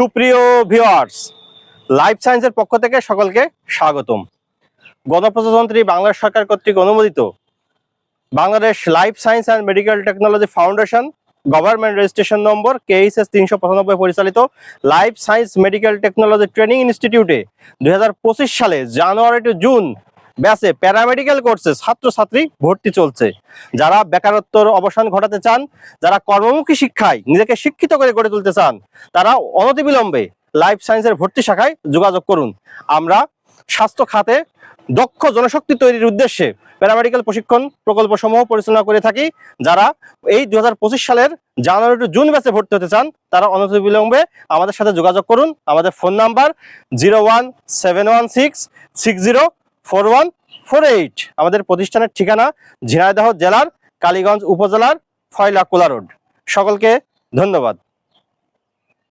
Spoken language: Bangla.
সুপ্রিয় ভিউয়ার্স লাইফ সায়েন্সের পক্ষ থেকে সকলকে স্বাগতম। গণপ্রজাতন্ত্রী বাংলাদেশ সরকার কর্তৃক অনুমোদিত Bangladesh life science and medical technology foundation government registration number KHS তিনশো পঁচানব্বই পরিচালিত life science medical technology training ইনস্টিটিউটে দু হাজার পঁচিশ সালে জানুয়ারি টু জুন ব্যাচে প্যারামেডিক্যাল কোর্সে ছাত্রছাত্রী ভর্তি চলছে। যারা বেকারত্বর অবসান ঘটাতে চান, যারা কর্মমুখী শিক্ষায় নিজেকে শিক্ষিত করে গড়ে তুলতে চান, তারা অনতিবিলম্বে লাইফ সায়েন্সের ভর্তি শাখায় যোগাযোগ করুন। আমরা স্বাস্থ্য খাতে দক্ষ জনশক্তি তৈরির উদ্দেশ্যে প্যারামেডিক্যাল প্রশিক্ষণ প্রকল্প সমূহ পরিচালনা করে থাকি। যারা এই দু হাজার পঁচিশ সালের জানুয়ারি টু জুন ব্যাচে ভর্তি হতে চান, তারা অনতিবিলম্বে আমাদের সাথে যোগাযোগ করুন। আমাদের phone number zero one seven one six six zero four one, four eight, আমাদের প্রতিষ্ঠানের ঠিকানা ঝিনাইদহ জেলার কালীগঞ্জ উপজেলার ফয়লা কোলা রোড। সকলকে ধন্যবাদ।